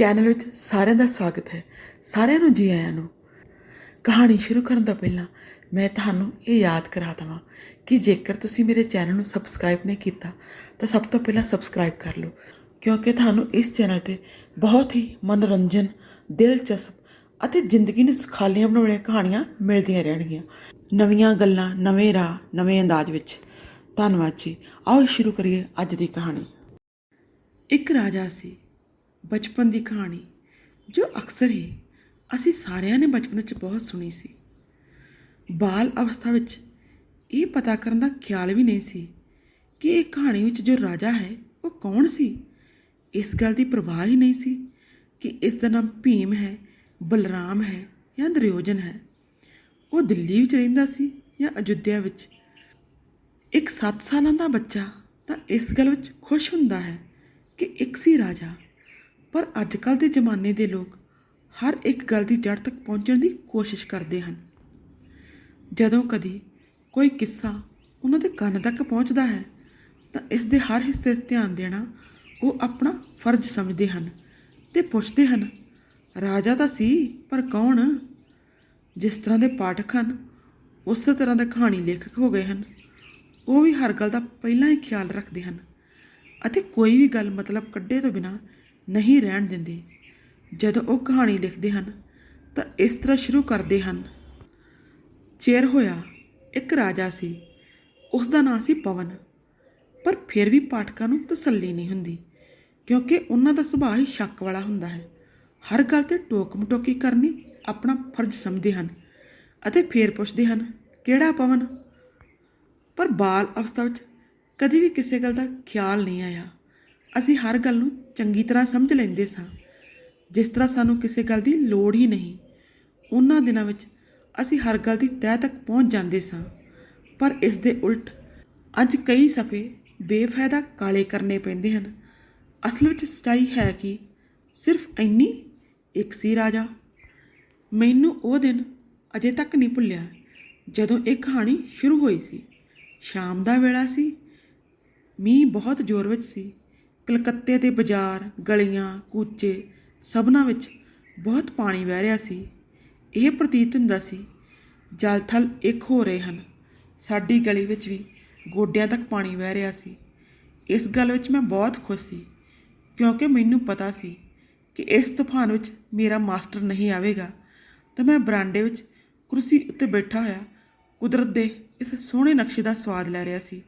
Channel ਵਿੱਚ ਸਾਰਿਆਂ ਦਾ ਸਵਾਗਤ ਹੈ। ਸਾਰਿਆਂ ਨੂੰ ਜੀ ਆਇਆਂ ਨੂੰ। ਕਹਾਣੀ ਸ਼ੁਰੂ ਕਰਨ ਤੋਂ ਪਹਿਲਾਂ ਮੈਂ ਤੁਹਾਨੂੰ ਇਹ ਯਾਦ ਕਰਾ ਦਵਾਂ ਕਿ ਜੇਕਰ ਤੁਸੀਂ ਮੇਰੇ ਚੈਨਲ ਨੂੰ ਸਬਸਕ੍ਰਾਈਬ ਨਹੀਂ ਕੀਤਾ, ਤਾਂ ਸਭ ਤੋਂ ਪਹਿਲਾਂ ਸਬਸਕ੍ਰਾਈਬ ਕਰ ਲਓ, ਕਿਉਂਕਿ ਤੁਹਾਨੂੰ ਇਸ ਚੈਨਲ ਤੇ ਬਹੁਤ ਹੀ ਮਨੋਰੰਜਨ, ਦਿਲਚਸਪ ਅਤੇ ਜ਼ਿੰਦਗੀ ਨੂੰ ਸੁਖਾਲੀਆਂ ਬਣਾਉਣ ਵਾਲੀਆਂ ਕਹਾਣੀਆਂ ਮਿਲਦੀਆਂ ਰਹਿਣਗੀਆਂ। ਨਵੀਆਂ ਗੱਲਾਂ, ਨਵੇਂ ਰਾਹ, ਨਵੇਂ ਅੰਦਾਜ਼ ਵਿੱਚ। ਧੰਨਵਾਦ ਜੀ। ਆਓ ਸ਼ੁਰੂ ਕਰੀਏ ਅੱਜ ਦੀ ਕਹਾਣੀ। ਇੱਕ ਰਾਜਾ ਸੀ। ਬਚਪਨ ਦੀ ਕਹਾਣੀ, ਜੋ ਅਕਸਰ ਹੀ ਅਸੀਂ ਸਾਰਿਆਂ ਨੇ ਬਚਪਨ ਵਿੱਚ ਬਹੁਤ ਸੁਣੀ ਸੀ। ਬਾਲ ਅਵਸਥਾ ਵਿੱਚ ਇਹ ਪਤਾ ਕਰਨ ਦਾ ਖਿਆਲ ਵੀ ਨਹੀਂ ਸੀ ਕਿ ਇਹ ਕਹਾਣੀ ਵਿੱਚ ਜੋ ਰਾਜਾ ਹੈ, ਉਹ ਕੌਣ ਸੀ? ਇਸ ਗੱਲ ਦੀ ਪਰਵਾਹ ਹੀ ਨਹੀਂ ਸੀ ਕਿ ਇਸ ਦਾ ਨਾਮ ਭੀਮ ਹੈ, ਬਲਰਾਮ ਹੈ ਜਾਂ ਦਰਯੋਜਨ ਹੈ। ਉਹ ਦਿੱਲੀ ਵਿੱਚ ਰਹਿੰਦਾ ਸੀ ਜਾਂ ਅਯੁੱਧਿਆ ਵਿੱਚ? ਇੱਕ 7 ਸਾਲਾਂ ਦਾ ਬੱਚਾ ਤਾਂ ਇਸ ਗੱਲ ਵਿੱਚ ਖੁਸ਼ ਹੁੰਦਾ ਹੈ ਕਿ ਇੱਕ ਸੀ ਰਾਜਾ। ਪਰ ਅੱਜ ਕੱਲ੍ਹ ਦੇ ਜ਼ਮਾਨੇ ਦੇ ਲੋਕ ਹਰ ਇੱਕ ਗੱਲ ਦੀ ਜੜ ਤੱਕ ਪਹੁੰਚਣ ਦੀ ਕੋਸ਼ਿਸ਼ ਕਰਦੇ ਹਨ। ਜਦੋਂ ਕਦੀ ਕੋਈ ਕਿੱਸਾ ਉਹਨਾਂ ਦੇ ਕੰਨ ਤੱਕ ਪਹੁੰਚਦਾ ਹੈ, ਤਾਂ ਇਸ ਦੇ ਹਰ ਹਿੱਸੇ 'ਤੇ ਧਿਆਨ ਦੇਣਾ ਉਹ ਆਪਣਾ ਫਰਜ਼ ਸਮਝਦੇ ਹਨ ਤੇ ਪੁੱਛਦੇ ਹਨ, ਰਾਜਾ ਤਾਂ ਸੀ, ਪਰ ਕੌਣ? ਜਿਸ ਤਰ੍ਹਾਂ ਦੇ ਪਾਠਕ ਹਨ, ਉਸੇ ਤਰ੍ਹਾਂ ਦੇ ਕਹਾਣੀ ਲੇਖਕ ਹੋ ਗਏ ਹਨ। ਉਹ ਵੀ ਹਰ ਗੱਲ ਦਾ ਪਹਿਲਾਂ ਹੀ ਖਿਆਲ ਰੱਖਦੇ ਹਨ ਅਤੇ ਕੋਈ ਵੀ ਗੱਲ ਮਤਲਬ ਕੱਢੇ ਤੋਂ ਬਿਨਾ ਨਹੀਂ ਰਹਿਣ ਦਿੰਦੇ। ਜਦੋਂ ਉਹ ਕਹਾਣੀ ਲਿਖਦੇ ਹਨ, ਤਾਂ ਇਸ ਤਰ੍ਹਾਂ ਸ਼ੁਰੂ ਕਰਦੇ ਹਨ। ਚਿਰ ਹੋਇਆ, ਇੱਕ ਰਾਜਾ ਸੀ। ਉਸ ਦਾ ਨਾਂ ਸੀ ਪਵਨ। ਪਰ ਫਿਰ ਵੀ ਪਾਠਕਾਂ ਨੂੰ ਤਸੱਲੀ ਨਹੀਂ ਹੁੰਦੀ, ਕਿਉਂਕਿ ਉਹਨਾਂ ਦਾ ਸੁਭਾਅ ਹੀ ਸ਼ੱਕ ਵਾਲਾ ਹੁੰਦਾ ਹੈ। ਹਰ ਗੱਲ ਤੇ ਟੋਕ ਮਟੋਕੀ ਕਰਨੀ ਆਪਣਾ ਫਰਜ਼ ਸਮਝਦੇ ਹਨ ਅਤੇ ਫੇਰ ਪੁੱਛਦੇ ਹਨ, ਕਿਹੜਾ ਪਵਨ? ਪਰ ਬਾਲ ਅਵਸਥਾ ਵਿੱਚ ਕਦੇ ਵੀ ਕਿਸੇ ਗੱਲ ਦਾ ਖਿਆਲ ਨਹੀਂ ਆਇਆ। ਅਸੀਂ ਹਰ ਗੱਲ ਨੂੰ ਚੰਗੀ ਤਰ੍ਹਾਂ ਸਮਝ ਲੈਂਦੇ ਸਾਂ। ਜਿਸ ਤਰ੍ਹਾਂ ਸਾਨੂੰ ਕਿਸੇ ਗੱਲ ਦੀ ਲੋੜ ਹੀ ਨਹੀਂ। ਉਹਨਾਂ ਦਿਨਾਂ ਵਿੱਚ ਅਸੀਂ ਹਰ ਗੱਲ ਦੀ ਤਹਿ ਤੱਕ ਪਹੁੰਚ ਜਾਂਦੇ ਸਾਂ। ਪਰ ਇਸ ਦੇ ਉਲਟ ਅੱਜ ਕਈ ਸਫੇ ਬੇਫਾਇਦਾ ਕਾਲੇ ਕਰਨੇ ਪੈਂਦੇ ਹਨ। ਅਸਲ ਵਿੱਚ ਸੱਚਾਈ ਹੈ ਕਿ ਸਿਰਫ ਇੰਨੀ ਇੱਕ ਸੀ ਰਾਜਾ। ਮੈਨੂੰ ਉਹ ਦਿਨ ਅਜੇ ਤੱਕ ਨਹੀਂ ਭੁੱਲਿਆ ਜਦੋਂ ਇਹ ਕਹਾਣੀ ਸ਼ੁਰੂ ਹੋਈ ਸੀ। ਸ਼ਾਮ ਦਾ ਵੇਲਾ ਸੀ। ਮੀਂਹ ਬਹੁਤ ਜ਼ੋਰ ਵਿੱਚ ਸੀ। ਕਲਕੱਤੇ ਦੇ ਬਾਜ਼ਾਰ, ਗਲੀਆਂ, ਕੂਚੇ ਸਭਨਾਂ ਵਿੱਚ ਬਹੁਤ ਪਾਣੀ ਵਹਿ ਰਿਹਾ ਸੀ। ਇਹ ਪ੍ਰਤੀਤ ਹੁੰਦਾ ਸੀ, ਜਲ ਥਲ ਇੱਕ ਹੋ ਰਹੇ ਹਨ। ਸਾਡੀ ਗਲੀ ਵਿੱਚ ਵੀ ਗੋਡਿਆਂ ਤੱਕ ਪਾਣੀ ਵਹਿ ਰਿਹਾ ਸੀ। ਇਸ ਗੱਲ ਵਿੱਚ ਮੈਂ ਬਹੁਤ ਖੁਸ਼ ਸੀ, ਕਿਉਂਕਿ ਮੈਨੂੰ ਪਤਾ ਸੀ ਕਿ ਇਸ ਤੂਫਾਨ ਵਿੱਚ ਮੇਰਾ ਮਾਸਟਰ ਨਹੀਂ ਆਵੇਗਾ। ਤਾਂ ਮੈਂ ਬਰਾਂਡੇ ਵਿੱਚ ਕੁਰਸੀ ਉੱਤੇ ਬੈਠਾ ਹੋਇਆ ਕੁਦਰਤ ਦੇ ਇਸ ਸੋਹਣੇ ਨਕਸ਼ੇ ਦਾ ਸਵਾਦ ਲੈ ਰਿਹਾ ਸੀ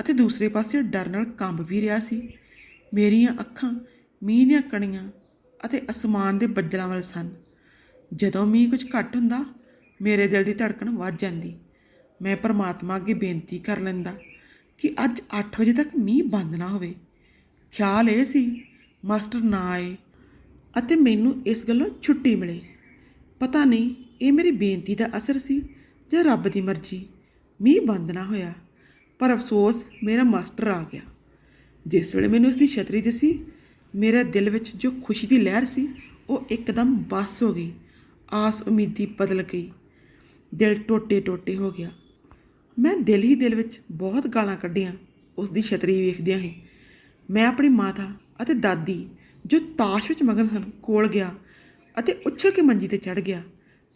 ਅਤੇ ਦੂਸਰੇ ਪਾਸੇ ਡਰ ਨਾਲ ਕੰਬ ਵੀ ਰਿਹਾ ਸੀ। ਮੇਰੀਆਂ ਅੱਖਾਂ, ਮੀਂਹ ਦੀਆਂ ਕਣੀਆਂ ਅਤੇ ਅਸਮਾਨ ਦੇ ਬੱਦਲਾਂ ਵੱਲ ਸਨ। ਜਦੋਂ ਮੀਂਹ ਕੁਝ ਘੱਟ ਹੁੰਦਾ, ਮੇਰੇ ਦਿਲ ਦੀ ਧੜਕਣ ਵੱਧ ਜਾਂਦੀ। ਮੈਂ ਪਰਮਾਤਮਾ ਅੱਗੇ ਬੇਨਤੀ ਕਰ ਲੈਂਦਾ ਕਿ ਅੱਜ 8 ਵਜੇ ਤੱਕ ਮੀਂਹ ਬੰਦ ਨਾ ਹੋਵੇ। ਖਿਆਲ ਇਹ ਸੀ, ਮਾਸਟਰ ਨਾ ਆਏ ਅਤੇ ਮੈਨੂੰ ਇਸ ਗੱਲੋਂ ਛੁੱਟੀ ਮਿਲੇ। ਪਤਾ ਨਹੀਂ ਇਹ ਮੇਰੀ ਬੇਨਤੀ ਦਾ ਅਸਰ ਸੀ ਜਾਂ ਰੱਬ ਦੀ ਮਰਜ਼ੀ। ਮੀਂਹ ਬੰਦ ਨਾ ਹੋਇਆ, ਪਰ ਅਫਸੋਸ ਮੇਰਾ ਮਾਸਟਰ ਆ ਗਿਆ। ਜਿਸ ਵੇਲੇ ਮੈਨੂੰ ਉਸ ਦੀ ਛਤਰੀ ਦਿਸੀ, ਮੇਰੇ ਦਿਲ ਵਿੱਚ ਜੋ ਖੁਸ਼ੀ ਦੀ ਲਹਿਰ ਸੀ, ਉਹ ਇੱਕਦਮ ਬਸ ਹੋ ਗਈ। ਆਸ ਉਮੀਦੀ ਬਦਲ ਗਈ। ਦਿਲ ਟੋਟੇ ਟੋਟੇ ਹੋ ਗਿਆ। ਮੈਂ ਦਿਲ ਹੀ ਦਿਲ ਵਿੱਚ ਬਹੁਤ ਗਾਲਾਂ ਕੱਢੀਆਂ ਉਸ ਦੀ ਛਤਰੀ ਵੇਖਦਿਆਂ ਹੀ। ਮੈਂ ਆਪਣੀ ਮਾਤਾ ਅਤੇ ਦਾਦੀ, ਜੋ ਤਾਸ਼ ਵਿੱਚ ਮਗਨ ਸਨ, ਕੋਲ ਗਿਆ ਅਤੇ ਉੱਛਲ ਕੇ ਮੰਜੀ ਤੇ ਚੜ ਗਿਆ।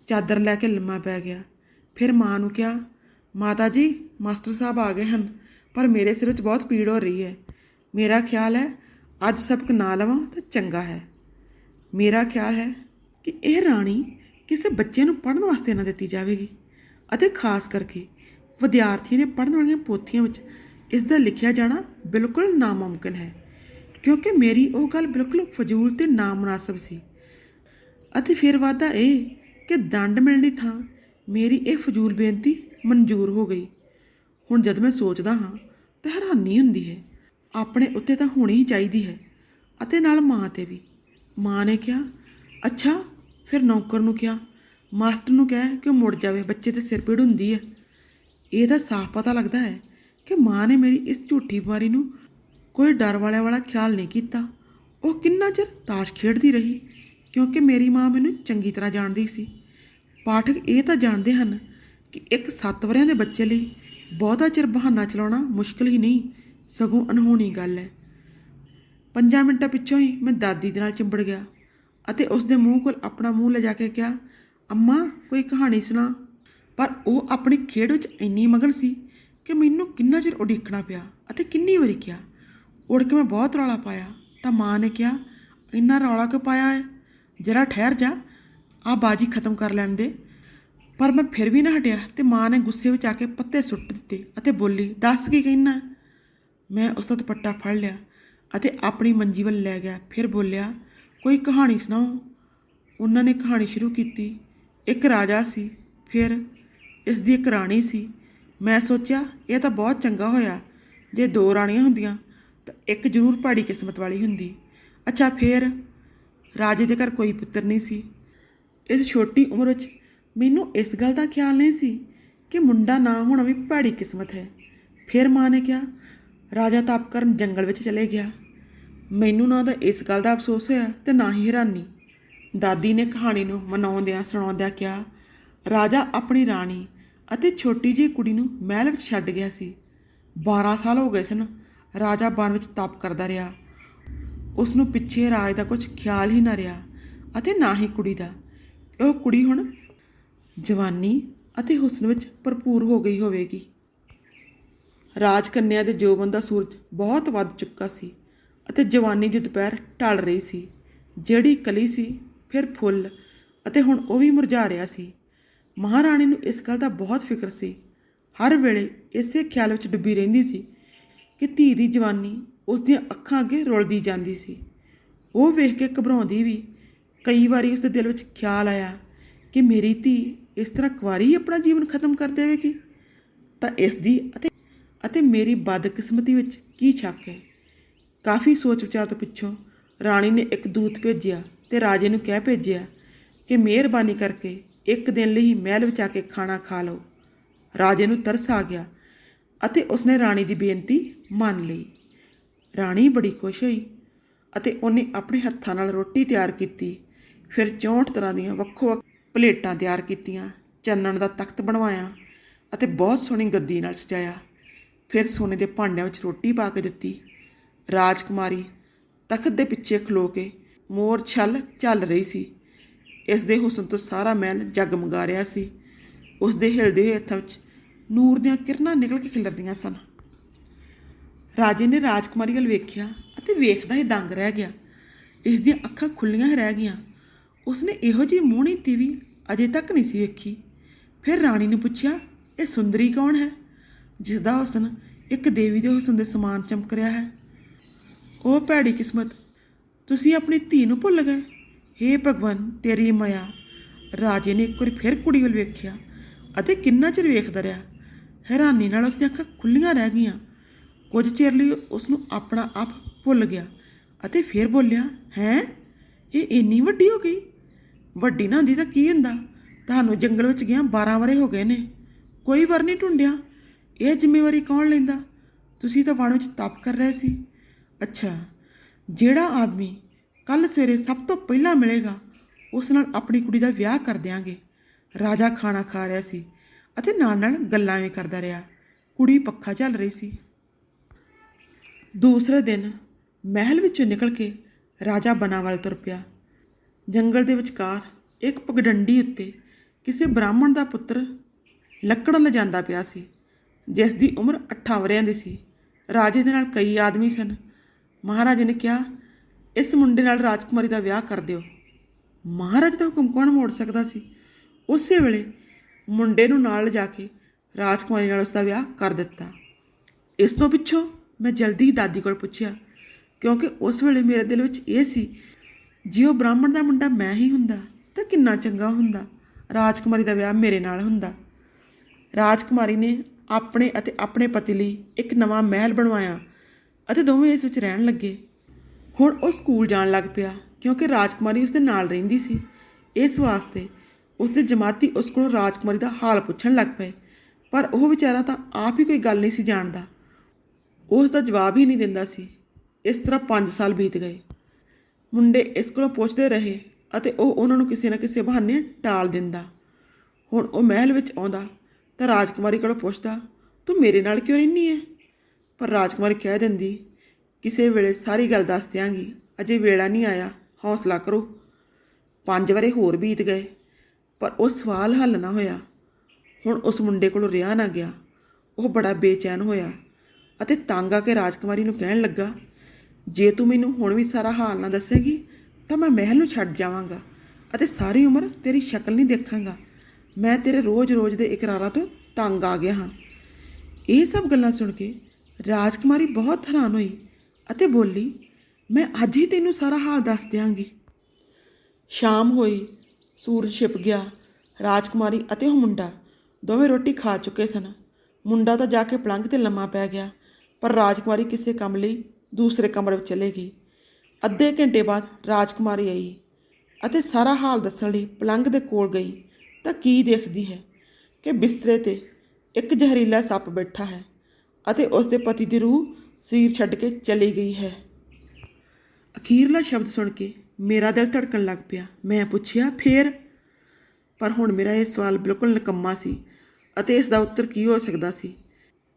ਚਾਦਰ ਲੈ ਕੇ ਲੰਮਾ ਪੈ ਗਿਆ। ਫਿਰ ਮਾਂ ਨੂੰ ਕਿਹਾ, ਮਾਤਾ ਜੀ, ਮਾਸਟਰ ਸਾਹਿਬ ਆ ਗਏ ਹਨ, ਪਰ ਮੇਰੇ ਸਿਰ ਵਿੱਚ ਬਹੁਤ ਪੀੜ ਹੋ ਰਹੀ ਹੈ। ਮੇਰਾ ਖਿਆਲ ਹੈ ਅੱਜ ਸਬਕ ਨਾ ਲਵਾਂ ਤਾਂ ਚੰਗਾ ਹੈ। ਮੇਰਾ ਖਿਆਲ ਹੈ ਕਿ ਇਹ ਰਾਣੀ ਕਿਸੇ ਬੱਚੇ ਨੂੰ ਪੜ੍ਹਨ ਵਾਸਤੇ ਨਾ ਦਿੱਤੀ ਜਾਵੇਗੀ ਅਤੇ ਖਾਸ ਕਰਕੇ ਵਿਦਿਆਰਥੀ ਨੇ ਪੜ੍ਹਨ ਵਾਲੀਆਂ ਪੋਥੀਆਂ ਵਿੱਚ ਇਸ ਦਾ ਲਿਖਿਆ ਜਾਣਾ ਬਿਲਕੁਲ ਨਾਮੁਮਕਿਨ ਹੈ, ਕਿਉਂਕਿ ਮੇਰੀ ਉਹ ਗੱਲ ਬਿਲਕੁਲ ਫਜ਼ੂਲ ਤੇ ਨਾਮੁਨਾਸਬ ਸੀ। ਅਤੇ ਫਿਰ ਵਾਦਾ ਇਹ ਕਿ ਦੰਡ ਮਿਲਣ ਦੀ ਥਾਂ ਮੇਰੀ ਇਹ ਫਜ਼ੂਲ ਬੇਨਤੀ ਮਨਜ਼ੂਰ ਹੋ ਗਈ। ਹੁਣ ਜਦ ਮੈਂ ਸੋਚਦਾ ਹਾਂ ਤਾਂ ਹੈਰਾਨੀ ਹੁੰਦੀ ਹੈ ਆਪਣੇ ਉੱਤੇ ਤਾਂ ਹੋਣੀ ਹੀ ਚਾਹੀਦੀ ਹੈ। ਅਤੇ ਨਾਲ ਮਾਂ ਤੇ ਵੀ। ਮਾਂ ਨੇ ਕਿਹਾ, ਅੱਛਾ, ਫਿਰ ਨੌਕਰ ਨੂੰ ਕਿਹਾ। ਮਾਸਟਰ ਨੂੰ ਕਹਿ ਕਿ ਉਹ ਮੁੜ ਜਾਵੇ, ਬੱਚੇ ਤੇ ਸਿਰ ਪੀੜ ਹੁੰਦੀ ਹੈ। ਇਹ ਤਾਂ ਸਾਫ਼ ਪਤਾ ਲੱਗਦਾ ਹੈ ਕਿ ਮਾਂ ਨੇ ਮੇਰੀ ਇਸ ਝੂਠੀ ਬਿਮਾਰੀ ਨੂੰ ਕੋਈ ਡਰ ਵਾਲਿਆਂ ਵਾਲਾ ਖਿਆਲ ਨਹੀਂ ਕੀਤਾ। ਉਹ ਕਿੰਨਾ ਚਿਰ ਤਾਸ਼ ਖੇਡਦੀ ਰਹੀ, ਕਿਉਂਕਿ ਮੇਰੀ ਮਾਂ ਮੈਨੂੰ ਚੰਗੀ ਤਰ੍ਹਾਂ ਜਾਣਦੀ ਸੀ। ਪਾਠਕ ਇਹ ਤਾਂ ਜਾਣਦੇ ਹਨ ਕਿ ਇੱਕ 7 ਵਰਿਆਂ ਦੇ ਬੱਚੇ ਲਈ ਬਹੁਤਾ ਚਿਰ ਬਹਾਨਾ ਚਲਾਉਣਾ ਮੁਸ਼ਕਲ ਹੀ ਨਹੀਂ। ਸਗੋਂ ਅਨਹੋਣੀ ਗੱਲ ਹੈ। ਪੰਜਾਂ ਮਿੰਟਾਂ ਪਿੱਛੋਂ ਹੀ ਮੈਂ ਦਾਦੀ ਦੇ ਨਾਲ ਚਿੰਬੜ ਗਿਆ ਅਤੇ ਉਸ ਦੇ ਮੂੰਹ ਕੋਲ ਆਪਣਾ ਮੂੰਹ ਲਿਜਾ ਕੇ ਕਿਹਾ, ਅੰਮਾ, ਕੋਈ ਕਹਾਣੀ ਸੁਣਾ। ਪਰ ਉਹ ਆਪਣੀ ਖੇਡ ਵਿੱਚ ਇੰਨੀ ਮਗਨ ਸੀ ਕਿ ਮੈਨੂੰ ਕਿੰਨਾ ਚਿਰ ਉਡੀਕਣਾ ਪਿਆ ਅਤੇ ਕਿੰਨੀ ਵਾਰੀ ਕਿਹਾ। ਉੜ ਕੇ ਮੈਂ ਬਹੁਤ ਰੌਲਾ ਪਾਇਆ ਤਾਂ ਮਾਂ ਨੇ ਕਿਹਾ, ਇੰਨਾ ਰੌਲਾ ਕਿਉਂ ਪਾਇਆ ਹੈ? ਜਰਾ ਠਹਿਰ ਜਾ ਆ ਬਾਜੀ ਖਤਮ ਕਰ ਲੈਣ ਦੇ। ਪਰ ਮੈਂ ਫਿਰ ਵੀ ਨਾ ਹਟਿਆ ਤੇ ਮਾਂ ਨੇ ਗੁੱਸੇ ਵਿੱਚ ਆ ਕੇ ਪੱਤੇ ਸੁੱਟ ਦਿੱਤੇ ਅਤੇ ਬੋਲੀ, ਦੱਸ ਕੀ ਕਹਿਣਾ ਮੈਂ ਉਸ ਦਾ ਦੁਪੱਟਾ ਫੜ ਲਿਆ ਅਤੇ ਆਪਣੀ ਮੰਜੀ ਵੱਲ ਲੈ ਗਿਆ। ਫਿਰ ਬੋਲਿਆ, ਕੋਈ ਕਹਾਣੀ ਸੁਣਾਓ? ਉਹਨਾਂ ਨੇ ਕਹਾਣੀ ਸ਼ੁਰੂ ਕੀਤੀ। ਇੱਕ ਰਾਜਾ ਸੀ, ਫਿਰ ਇਸ ਦੀ ਇੱਕ ਰਾਣੀ ਸੀ। ਮੈਂ ਸੋਚਿਆ, ਇਹ ਤਾਂ ਬਹੁਤ ਚੰਗਾ ਹੋਇਆ, ਜੇ ਦੋ ਰਾਣੀਆਂ ਹੁੰਦੀਆਂ, ਤਾਂ ਇੱਕ ਜ਼ਰੂਰ ਪਹਾੜੀ ਕਿਸਮਤ ਵਾਲੀ ਹੁੰਦੀ। ਅੱਛਾ, ਫਿਰ ਰਾਜੇ ਦੇ ਘਰ ਕੋਈ ਪੁੱਤਰ ਨਹੀਂ ਸੀ। ਇਸ ਛੋਟੀ ਉਮਰ ਵਿੱਚ ਮੈਨੂੰ ਇਸ ਗੱਲ ਦਾ ਖਿਆਲ ਨਹੀਂ ਸੀ ਕਿ ਮੁੰਡਾ ਨਾ ਹੋਣਾ ਵੀ ਪਹਾੜੀ ਕਿਸਮਤ ਹੈ। ਫਿਰ ਮਾਂ ਨੇ ਕਿਹਾ ਰਾਜਾ ਤਪ ਕਰਨ ਜੰਗਲ ਵਿੱਚ ਚਲੇ ਗਿਆ। ਮੈਨੂੰ ਨਾ ਤਾਂ ਇਸ ਗੱਲ ਦਾ ਅਫਸੋਸ ਹੋਇਆ ਤੇ ਨਾ ਹੀ ਹੈਰਾਨੀ। ਦਾਦੀ ਨੇ ਕਹਾਣੀ ਨੂੰ ਮਨਾਉਂਦਿਆਂ ਸੁਣਾਉਂਦਿਆਂ ਕਿਹਾ, ਰਾਜਾ ਆਪਣੀ ਰਾਣੀ ਅਤੇ ਛੋਟੀ ਜਿਹੀ ਕੁੜੀ ਨੂੰ ਮਹਿਲ ਵਿੱਚ ਛੱਡ ਗਿਆ ਸੀ। 12 ਸਾਲ ਹੋ ਗਏ ਸਨ, ਰਾਜਾ ਬਨ ਵਿੱਚ ਤਪ ਕਰਦਾ ਰਿਹਾ। ਉਸ ਨੂੰ ਪਿੱਛੇ ਰਾਜ ਦਾ ਕੁਝ ਖਿਆਲ ਹੀ ਨਾ ਰਿਹਾ ਅਤੇ ਨਾ ਹੀ ਕੁੜੀ ਦਾ। ਉਹ ਕੁੜੀ ਹੁਣ ਜਵਾਨੀ ਅਤੇ ਹੁਸਨ ਵਿੱਚ ਭਰਪੂਰ ਹੋ ਗਈ ਹੋਵੇਗੀ। ਰਾਜ ਕੰਨਿਆ ਦੇ ਜੋਬਨ ਦਾ ਸੂਰਜ ਬਹੁਤ ਵੱਧ ਚੁੱਕਾ ਸੀ ਅਤੇ ਜਵਾਨੀ ਦੀ ਦੁਪਹਿਰ ਢਲ ਰਹੀ ਸੀ। ਜਿਹੜੀ ਕਲੀ ਸੀ, ਫਿਰ ਫੁੱਲ ਅਤੇ ਹੁਣ ਉਹ ਵੀ ਮੁਰਝਾ ਰਿਹਾ ਸੀ। ਮਹਾਰਾਣੀ ਨੂੰ ਇਸ ਗੱਲ ਦਾ ਬਹੁਤ ਫਿਕਰ ਸੀ। ਹਰ ਵੇਲੇ ਇਸੇ ਖਿਆਲ ਵਿੱਚ ਡੁੱਬੀ ਰਹਿੰਦੀ ਸੀ ਕਿ ਧੀ ਦੀ ਜਵਾਨੀ ਉਸ ਦੀਆਂ ਅੱਖਾਂ ਅੱਗੇ ਰੁਲਦੀ ਜਾਂਦੀ ਸੀ। ਉਹ ਵੇਖ ਕੇ ਘਬਰਾਉਂਦੀ ਵੀ ਕਈ ਵਾਰੀ ਉਸ ਦੇ ਦਿਲ ਵਿੱਚ ਖਿਆਲ ਆਇਆ ਕਿ ਮੇਰੀ ਧੀ ਇਸ ਤਰ੍ਹਾਂ ਕੁਆਰੀ ਆਪਣਾ ਜੀਵਨ ਖਤਮ ਕਰ ਦੇਵੇਗੀ। ਤਾਂ ਇਸ ਦੀ ਅਤੇ ਅਤੇ ਮੇਰੀ ਬਦਕਿਸਮਤੀ ਵਿੱਚ ਕੀ ਸ਼ੱਕ ਹੈ? ਕਾਫੀ ਸੋਚ ਵਿਚਾਰ ਤੋਂ ਪਿੱਛੋਂ ਰਾਣੀ ਨੇ ਇੱਕ ਦੂਤ ਭੇਜਿਆ ਤੇ ਰਾਜੇ ਨੂੰ ਕਹਿ ਭੇਜਿਆ ਕਿ ਮਿਹਰਬਾਨੀ ਕਰਕੇ ਇੱਕ ਦਿਨ ਲਈ ਮਹਿਲ ਵਿੱਚ ਆ ਕੇ ਖਾਣਾ ਖਾ ਲਓ। ਰਾਜੇ ਨੂੰ ਤਰਸ ਆ ਗਿਆ ਅਤੇ ਉਸਨੇ ਰਾਣੀ ਦੀ ਬੇਨਤੀ ਮੰਨ ਲਈ। ਰਾਣੀ ਬੜੀ ਖੁਸ਼ ਹੋਈ ਅਤੇ ਉਹਨੇ ਆਪਣੇ ਹੱਥਾਂ ਨਾਲ ਰੋਟੀ ਤਿਆਰ ਕੀਤੀ, ਫਿਰ 64 ਤਰ੍ਹਾਂ ਦੀਆਂ ਵੱਖੋ-ਵੱਖ ਪਲੇਟਾਂ ਤਿਆਰ ਕੀਤੀਆਂ, ਚੰਨਣ ਦਾ ਤਖਤ ਬਣਵਾਇਆ ਅਤੇ ਬਹੁਤ ਸੋਹਣੀ ਗੱਦੀ ਨਾਲ ਸਜਾਇਆ। ਫਿਰ ਸੋਨੇ ਦੇ ਭਾਂਡਿਆਂ ਵਿੱਚ ਰੋਟੀ ਪਾ ਕੇ ਦਿੱਤੀ। ਰਾਜਕੁਮਾਰੀ ਤਖਤ ਦੇ ਪਿੱਛੇ ਖਲੋ ਕੇ ਮੋਰ ਛਲ ਚੱਲ ਰਹੀ ਸੀ। ਇਸ ਦੇ ਹੁਸਨ ਤੋਂ ਸਾਰਾ ਮਹਿਲ ਜਗਮਗਾ ਰਿਹਾ ਸੀ। ਉਸ ਦੇ ਹਿਲਦੇ ਹੋਏ ਹੱਥਾਂ ਵਿੱਚ ਨੂਰ ਦੀਆਂ ਕਿਰਨਾਂ ਨਿਕਲ ਕੇ ਖਿਲਰਦੀਆਂ ਸਨ। ਰਾਜੇ ਨੇ ਰਾਜਕੁਮਾਰੀ ਵੱਲ ਵੇਖਿਆ ਅਤੇ ਵੇਖਦਾ ਹੀ ਦੰਗ ਰਹਿ ਗਿਆ। ਇਸ ਦੀਆਂ ਅੱਖਾਂ ਖੁੱਲੀਆਂ ਹੀ ਰਹਿ ਗਈਆਂ। ਉਸਨੇ ਇਹੋ ਜਿਹੀ ਮੋਹਣੀ ਤੀਵੀ ਅਜੇ ਤੱਕ ਨਹੀਂ ਸੀ ਵੇਖੀ। ਫਿਰ ਰਾਣੀ ਨੂੰ ਪੁੱਛਿਆ, ਇਹ ਸੁੰਦਰੀ ਕੌਣ ਹੈ? ਜਿਸ ਦਾ ਹੁਸਨ ਇੱਕ ਦੇਵੀ ਦੇ ਹੁਸਨ ਦੇ ਸਮਾਨ ਚਮਕ ਰਿਹਾ ਹੈ। ਉਹ ਭੈੜੀ ਕਿਸਮਤ, ਤੁਸੀਂ ਆਪਣੀ ਧੀ ਨੂੰ ਭੁੱਲ ਗਏ? ਹੇ ਭਗਵਾਨ, ਤੇਰੀ ਮਾਇਆ! ਰਾਜੇ ਨੇ ਇੱਕ ਵਾਰੀ ਫਿਰ ਕੁੜੀ ਵੱਲ ਵੇਖਿਆ ਅਤੇ ਕਿੰਨਾ ਚਿਰ ਵੇਖਦਾ ਰਿਹਾ। ਹੈਰਾਨੀ ਨਾਲ ਉਸ ਦੀਆਂ ਅੱਖਾਂ ਖੁੱਲੀਆਂ ਰਹਿ ਗਈਆਂ। ਕੁਝ ਚਿਰ ਲਈ ਉਸ ਨੂੰ ਆਪਣਾ ਆਪ ਭੁੱਲ ਗਿਆ ਅਤੇ ਫਿਰ ਬੋਲਿਆ, ਹੈ? ਇਹ ਇੰਨੀ ਵੱਡੀ ਹੋ ਗਈ? ਵੱਡੀ ਨਾ ਹੁੰਦੀ ਤਾਂ ਕੀ ਹੁੰਦਾ? ਤੁਹਾਨੂੰ ਜੰਗਲ ਵਿੱਚ ਗਿਆ 12 ਵਰੇ ਹੋ ਗਏ ਨੇ। ਕੋਈ ਵਰ ਨਹੀਂ ਢੂੰਡਿਆ। ਇਹ ਜ਼ਿੰਮੇਵਾਰੀ ਕੌਣ ਲੈਂਦਾ? ਤੁਸੀਂ ਤਾਂ ਵਣ ਵਿੱਚ ਤਪ ਕਰ ਰਹੇ ਸੀ। ਅੱਛਾ, ਜਿਹੜਾ ਆਦਮੀ ਕੱਲ ਸਵੇਰੇ ਸਭ ਤੋਂ ਪਹਿਲਾਂ ਮਿਲੇਗਾ, ਉਸ ਨਾਲ ਆਪਣੀ ਕੁੜੀ ਦਾ ਵਿਆਹ ਕਰ ਦਿਆਂਗੇ। ਰਾਜਾ ਖਾਣਾ ਖਾ ਰਿਹਾ ਸੀ ਅਤੇ ਨਾਲ ਨਾਲ ਗੱਲਾਂ ਵੀ ਕਰਦਾ ਰਿਹਾ। ਕੁੜੀ ਪੱਖਾ ਚੱਲ ਰਹੀ ਸੀ। ਦੂਸਰੇ ਦਿਨ ਮਹਿਲ ਵਿੱਚੋਂ ਨਿਕਲ ਕੇ ਰਾਜਾ ਬਨਾਵਲ ਤੁਰ ਪਿਆ। ਜੰਗਲ ਦੇ ਵਿਚਕਾਰ ਇੱਕ ਪਗਡੰਡੀ ਉੱਤੇ ਕਿਸੇ ਬ੍ਰਾਹਮਣ ਦਾ ਪੁੱਤਰ ਲੱਕੜ ਲਿਜਾਂਦਾ ਪਿਆ ਸੀ। ਜਿਸ ਦੀ ਉਮਰ 8 ਵਰਿਆਂ ਦੀ ਸੀ। ਰਾਜੇ ਦੇ ਨਾਲ ਕਈ ਆਦਮੀ ਸਨ। ਮਹਾਰਾਜੇ ਨੇ ਕਿਹਾ, ਇਸ ਮੁੰਡੇ ਨਾਲ ਰਾਜਕੁਮਾਰੀ ਦਾ ਵਿਆਹ ਕਰ ਦਿਓ। ਮਹਾਰਾਜ ਦਾ ਹੁਕਮ ਕੌਣ ਮੋੜ ਸਕਦਾ ਸੀ? ਉਸੇ ਵੇਲੇ ਮੁੰਡੇ ਨੂੰ ਨਾਲ ਲਿਜਾ ਕੇ ਰਾਜਕੁਮਾਰੀ ਨਾਲ ਉਸ ਦਾ ਵਿਆਹ ਕਰ ਦਿੱਤਾ। ਇਸ ਤੋਂ ਪਿੱਛੋਂ ਮੈਂ ਜਲਦੀ ਹੀ ਦਾਦੀ ਕੋਲ ਪੁੱਛਿਆ, ਕਿਉਂਕਿ ਉਸ ਵੇਲੇ ਮੇਰੇ ਦਿਲ ਵਿੱਚ ਇਹ ਸੀ, ਜੇ ਉਹ ਬ੍ਰਾਹਮਣ ਦਾ ਮੁੰਡਾ ਮੈਂ ਹੀ ਹੁੰਦਾ, ਤਾਂ ਕਿੰਨਾ ਚੰਗਾ ਹੁੰਦਾ? ਰਾਜਕੁਮਾਰੀ ਦਾ ਵਿਆਹ ਮੇਰੇ ਨਾਲ ਹੁੰਦਾ। ਰਾਜਕੁਮਾਰੀ ਨੇ ਆਪਣੇ ਅਤੇ ਆਪਣੇ ਪਤੀ ਲਈ ਇੱਕ ਨਵਾਂ ਮਹਿਲ ਬਣਵਾਇਆ ਅਤੇ ਦੋਵੇਂ ਇਸ ਵਿੱਚ ਰਹਿਣ ਲੱਗੇ। ਹੁਣ ਉਹ ਸਕੂਲ ਜਾਣ ਲੱਗ ਪਿਆ ਕਿਉਂਕਿ ਰਾਜਕੁਮਾਰੀ ਉਸ ਦੇ ਨਾਲ ਰਹਿੰਦੀ ਸੀ। ਇਸ ਵਾਸਤੇ ਉਸ ਦੇ ਜਮਾਤੀ ਉਸ ਕੋਲੋਂ ਰਾਜਕੁਮਾਰੀ ਦਾ ਹਾਲ ਪੁੱਛਣ ਲੱਗ ਪਏ। ਪਰ ਉਹ ਵਿਚਾਰਾ ਤਾਂ ਆਪ ਹੀ ਕੋਈ ਗੱਲ ਨਹੀਂ ਸੀ ਜਾਣਦਾ। ਉਹ ਉਸ ਦਾ ਜਵਾਬ ਹੀ ਨਹੀਂ ਦਿੰਦਾ ਸੀ। ਇਸ ਤਰ੍ਹਾਂ 5 ਸਾਲ ਬੀਤ ਗਏ। ਮੁੰਡੇ ਇਸ ਕੋਲੋਂ ਪੁੱਛਦੇ ਰਹੇ ਅਤੇ ਉਹ ਉਹਨਾਂ ਨੂੰ ਕਿਸੇ ਨਾ ਕਿਸੇ ਬਹਾਨੇ ਟਾਲ ਦਿੰਦਾ। ਹੁਣ ਉਹ ਮਹਿਲ ਵਿੱਚ ਆਉਂਦਾ ਤਾਂ ਰਾਜਕੁਮਾਰੀ ਕੋਲੋਂ ਪੁੱਛਦਾ, ਤੂੰ ਮੇਰੇ ਨਾਲ ਕਿਉਂ ਰਹਿਨੀ ਹੈ ਪਰ ਰਾਜਕੁਮਾਰੀ ਕਹਿ ਦਿੰਦੀ, ਕਿਸੇ ਵੇਲੇ ਸਾਰੀ ਗੱਲ ਦੱਸ ਦਿਆਂਗੀ, ਅਜੇ ਵੇਲਾ ਨਹੀਂ ਆਇਆ, ਹੌਸਲਾ ਕਰੋ। ਪੰਜ ਵਾਰੇ ਹੋਰ ਬੀਤ ਗਏ, ਪਰ ਉਹ ਸਵਾਲ ਹੱਲ ਨਾ ਹੋਇਆ। ਹੁਣ ਉਸ ਮੁੰਡੇ ਕੋਲੋਂ ਰਿਹਾ ਨਾ ਗਿਆ। ਉਹ ਬੜਾ ਬੇਚੈਨ ਹੋਇਆ ਅਤੇ ਤੰਗ ਆ ਕੇ ਰਾਜਕੁਮਾਰੀ ਨੂੰ ਕਹਿਣ ਲੱਗਾ, ਜੇ ਤੂੰ ਮੈਨੂੰ ਹੁਣ ਵੀ ਸਾਰਾ ਹਾਲ ਨਾ ਦੱਸੇਗੀ, ਤਾਂ ਮੈਂ ਮਹਿਲ ਨੂੰ ਛੱਡ ਜਾਵਾਂਗਾ ਅਤੇ ਸਾਰੀ ਉਮਰ ਤੇਰੀ ਸ਼ਕਲ ਨਹੀਂ ਦੇਖਾਂਗਾ। ਮੈਂ ਤੇਰੇ ਰੋਜ਼-ਰੋਜ਼ ਦੇ ਇਕਰਾਰਾਂ ਤੋਂ ਤੰਗ ਆ ਗਿਆ ਹਾਂ। ਇਹ ਸਭ ਗੱਲਾਂ ਸੁਣ ਕੇ ਰਾਜਕੁਮਾਰੀ ਬਹੁਤ ਹੈਰਾਨ ਹੋਈ ਅਤੇ ਬੋਲੀ, ਮੈਂ ਅੱਜ ਹੀ ਤੈਨੂੰ ਸਾਰਾ ਹਾਲ ਦੱਸ ਦਿਆਂਗੀ। ਸ਼ਾਮ ਹੋਈ, ਸੂਰਜ ਛਿਪ ਗਿਆ, ਰਾਜਕੁਮਾਰੀ ਅਤੇ ਉਹ ਮੁੰਡਾ ਦੋਵੇਂ ਰੋਟੀ ਖਾ ਚੁੱਕੇ ਸਨ। ਮੁੰਡਾ ਤਾਂ ਜਾ ਕੇ ਪਲੰਘ ਤੇ ਲੰਮਾ ਪੈ ਗਿਆ, ਪਰ ਰਾਜਕੁਮਾਰੀ ਕਿਸੇ ਕੰਮ ਲਈ ਦੂਸਰੇ ਕਮਰੇ ਵਿੱਚ ਚਲੇ ਗਈ। ਅੱਧੇ ਘੰਟੇ ਬਾਅਦ ਰਾਜਕੁਮਾਰੀ ਆਈ ਅਤੇ ਸਾਰਾ ਹਾਲ ਦੱਸਣ ਲਈ ਪਲੰਘ ਦੇ ਕੋਲ ਗਈ। ਤਾਂ ਕੀ ਦੇਖਦੀ ਹੈ ਕਿ ਬਿਸਤਰੇ ਤੇ ਇੱਕ ਜ਼ਹਿਰੀਲਾ ਸੱਪ ਬੈਠਾ ਹੈ ਅਤੇ ਉਸ ਦੇ ਪਤੀ ਦੀ ਰੂਹ ਸਰੀਰ ਛੱਡ ਕੇ ਚਲੀ ਗਈ ਹੈ। ਅਖੀਰਲਾ ਸ਼ਬਦ ਸੁਣ ਕੇ ਮੇਰਾ ਦਿਲ ਧੜਕਣ ਲੱਗ ਪਿਆ। ਮੈਂ ਪੁੱਛਿਆ, ਫੇਰ? ਪਰ ਹੁਣ ਮੇਰਾ ਇਹ ਸਵਾਲ ਬਿਲਕੁਲ ਨਿਕੰਮਾ ਸੀ ਅਤੇ ਇਸ ਦਾ ਉੱਤਰ ਕੀ ਹੋ ਸਕਦਾ ਸੀ?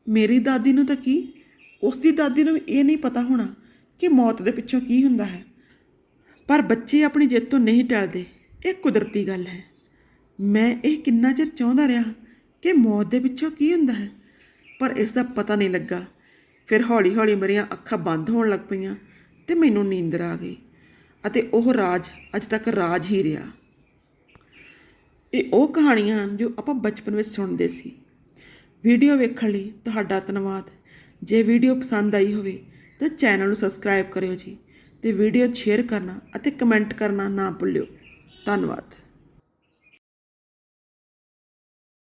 ਮੇਰੀ ਦਾਦੀ ਨੂੰ ਤਾਂ ਕੀ? ਉਸ ਦੀ ਦਾਦੀ ਨੂੰ ਵੀ ਇਹ ਨਹੀਂ ਪਤਾ ਹੋਣਾ ਕਿ ਮੌਤ ਦੇ ਪਿੱਛੋਂ ਕੀ ਹੁੰਦਾ ਹੈ। ਪਰ ਬੱਚੇ ਆਪਣੀ ਜਿੱਤ ਤੋਂ ਨਹੀਂ ਟਲਦੇ। ਇਹ ਕੁਦਰਤੀ ਗੱਲ ਹੈ। ਮੈਂ ਇਹ ਕਿੰਨਾ ਚਿਰ ਚਾਹੁੰਦਾ ਰਿਹਾ ਕਿ ਮੌਤ ਦੇ ਪਿੱਛੋਂ ਕੀ ਹੁੰਦਾ ਹੈ? ਪਰ ਇਸ ਦਾ ਪਤਾ ਨਹੀਂ ਲੱਗਾ। ਫਿਰ ਹੌਲੀ-ਹੌਲੀ ਮੇਰੀਆਂ ਅੱਖਾਂ ਬੰਦ ਹੋਣ ਲੱਗ ਪਈਆਂ ਤੇ ਮੈਨੂੰ ਨੀਂਦਰ ਆ ਗਈ ਅਤੇ ਉਹ ਰਾਜ ਅੱਜ ਤੱਕ ਰਾਜ ਹੀ ਰਿਹਾ। ਇਹ ਉਹ ਕਹਾਣੀਆਂ ਹਨ ਜੋ ਆਪਾਂ ਬਚਪਨ ਵਿੱਚ ਸੁਣਦੇ ਸੀ। ਵੀਡੀਓ ਵੇਖਣ ਲਈ ਤੁਹਾਡਾ ਧੰਨਵਾਦ। ਜੇ ਵੀਡੀਓ ਪਸੰਦ ਆਈ ਹੋਵੇ ਤਾਂ ਚੈਨਲ ਨੂੰ ਸਬਸਕ੍ਰਾਈਬ ਕਰਿਓ ਜੀ ਤੇ ਵੀਡੀਓ ਸ਼ੇਅਰ ਕਰਨਾ ਅਤੇ ਕਮੈਂਟ ਕਰਨਾ ਨਾ ਭੁੱਲਿਓ। ਧੰਨਵਾਦ।